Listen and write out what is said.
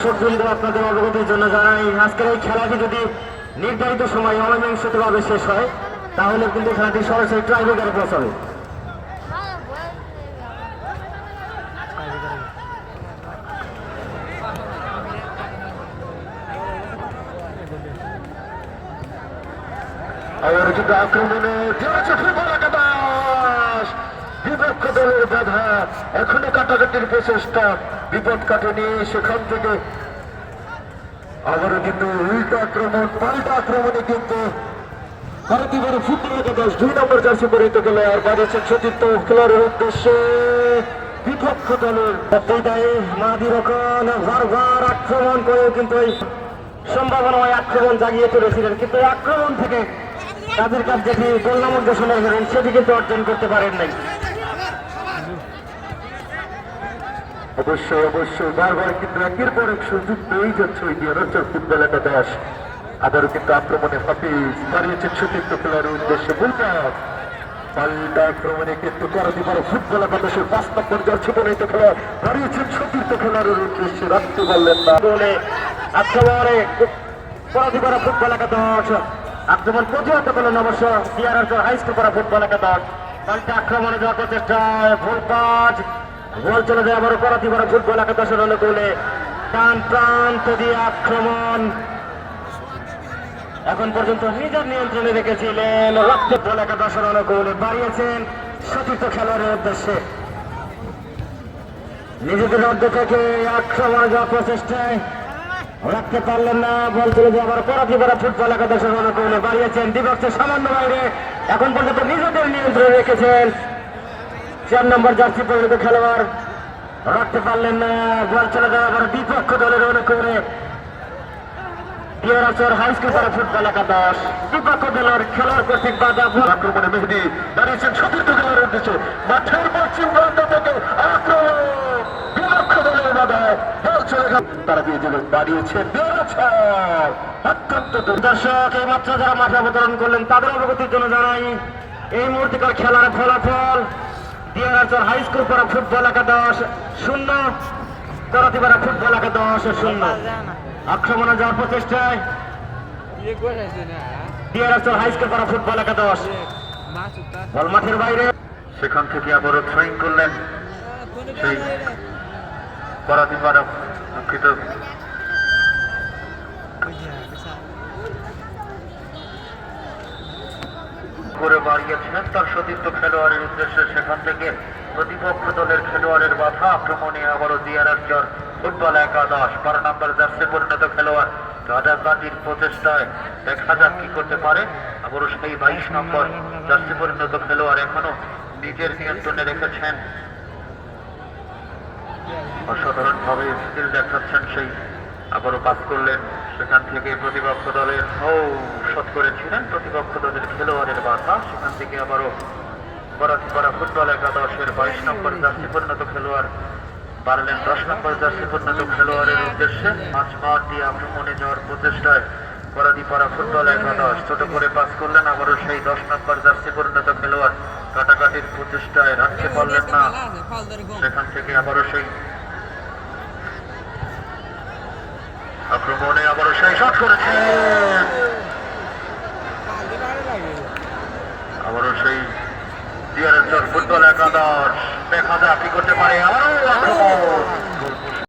দর্শকবৃন্দ আপনাদের অবগতির জন্য জানাই, আজকের এই খেলাটি যদি নির্ধারিত সময় অমীমাংসিতভাবে শেষ হয়, তাহলে কিন্তু খেলাটি সরাসরি ট্রাইব্রেকারে পৌঁছাবে আক্রমণে দিয়েছে ফিফার একাদশ বিপক্ষ দলের বাধা। এখনও কাটাকাটির প্রচেষ্টা। বিপদ কাটেনি সেখান থেকে। আবারও কিন্তু উল্টো আক্রমণ, পাল্টা আক্রমণে কিন্তু ভারতীয় দুই নম্বর জার্সি পরিহিত সতীর্থ খেলোয়াড়ের উদ্দেশ্যে বিপক্ষ দলের আক্রমণ কিন্তু এই সম্ভাবনায় আক্রমণ জাগিয়ে তুলেছিলেন। কিন্তু আক্রমণ থেকে তাদের কাছে গোল ঘোষণা করেন, সেটি কিন্তু অর্জন করতে পারেন নাই। অবশ্যই অবশ্যই। বারবার কিন্তু একের পর এক সুযোগ পেয়েই যাচ্ছে ওই দিয়ারচর ফুটবল একাদশ আবারও কিন্তু আক্রমণে হাফিজ বাড়িয়েছেন সতীর্থ খেলার উদ্দেশ্যে বুলবাগ পাল্টা ফুটবল খেলার আক্রমণে একাদশ অবশ্য পাল্টা ভুল কাজ বল চলে যায় আবারও করাতি বড় ফুটবল একাদশের অনুকূলে টান প্রান্ত দিয়ে আক্রমণ। এখন পর্যন্ত নিজের নিয়ন্ত্রণে রেখেছিলেন রক্ত বল একাদশের অনুকূলে বাড়িয়েছেন সতীর্থ খেলোয়াড়ের উদ্দেশ্যে। নিজেদের মধ্যে থেকে আক্রমণ যাওয়ার প্রচেষ্টায় রাখতে পারলেন না। বল চলে যায় আবার করাতি বড় ফুটবল একাদশের অনুকূলে বাড়িয়েছেন দিবসের সামান্য বাইরে। এখন পর্যন্ত নিজেদের নিয়ন্ত্রণে রেখেছেন চার নম্বর জার্সি পরিণত খেলোয়াড় রাখতে পারলেন না। বল চলে আবার বিপক্ষ দলের দিয়ারাচর অত্যন্ত দুর্দর্শক এই মাত্র যারা মাঠে অবতরণ করলেন, তাদের অবগতির জন্য জানাই, এই মুহূর্তকার খেলার ফলাফল? দিয়ারাচর হাই স্কুল করা ফুটবল একাদশ শূন্য। করাতিপাড়া ফুটবল একাদশ শূন্য। আক্রমণে যাওয়ার প্রচেষ্টায় দিয়ারাচর হাই স্কুল করা ফুটবল মাছ উত্তার বল মাঠের বাইরে। সেখান থেকে আবারও থ্রোয়িং করলেন সেই পরাধীনবারা দুঃখিত। করে বাড়িয়েছিলেন তার সতীর্থ খেলোয়াড়ের উদ্দেশ্যে সেখান থেকে প্রতিপক্ষ দলের খেলোয়াড়ের বাধা, আক্রমণে আবারও দিয়ারাজ্জর ফুটবল একাদশ, বারো নম্বর জার্সি পরিণত খেলোয়াড় প্রচেষ্টায় দেখা যাক কি করতে পারে। আবারও সেই বাইশ নম্বর পরিণত খেলোয়াড় এখনও নিজের নিয়ন্ত্রণে রেখেছেন। অসাধারণ ভাবে স্কিল দেখাচ্ছেন সেই আবারও পাস করলেন। সেখান থেকে প্রতিপক্ষ দলের ও শট করেছিলেন। প্রতিপক্ষ দলের খেলোয়াড়ের বাধা। সেখান থেকে আবারও করা ফুটবল একাদশের বাইশ নম্বর জার্সি পরিণত খেলোয়াড় পারলেন দশ নম্বর জার্সি পরিণত খেলোয়াড়ের উদ্দেশ্যে মাঝ মাঠ দিয়ে আক্রমণে যাওয়ার প্রচেষ্টায় করাদি পাড়া ফুটবল একাদশ ছোট করে পাস করলেন। আবারও সেই দশ নম্বর জার্সি পরিণত খেলোয়াড় কাটাকাটির প্রচেষ্টায় রাখতে পারলেন না। সেখান থেকে আবারও সেই আক্রমণে আবারও সেই শট করেছে। আবারও সেই ডিয়ারের ফুটবল একাদশ। দেখা যাক কি করতে পারে। আবারও আক্রমণ।